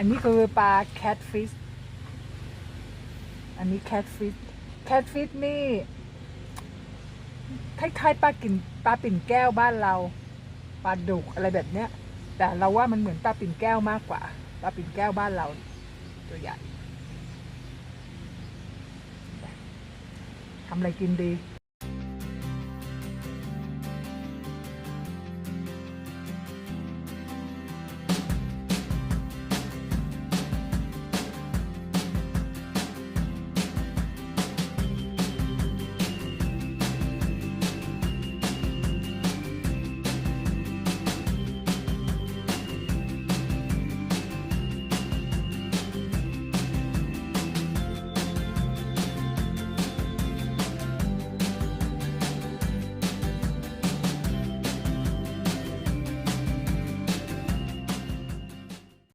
อันนี้คือปลาแคทฟิช อันนี้แคทฟิช แคทฟิชนี่คล้ายๆปลากินปลาปิ่นแก้วบ้านเรา ปลาดุกอะไรแบบเนี้ย แต่เราว่ามันเหมือนปลาปิ่นแก้วมากกว่า ปลาปิ่นแก้วบ้านเรา ตัวใหญ่ทำอะไรกินดี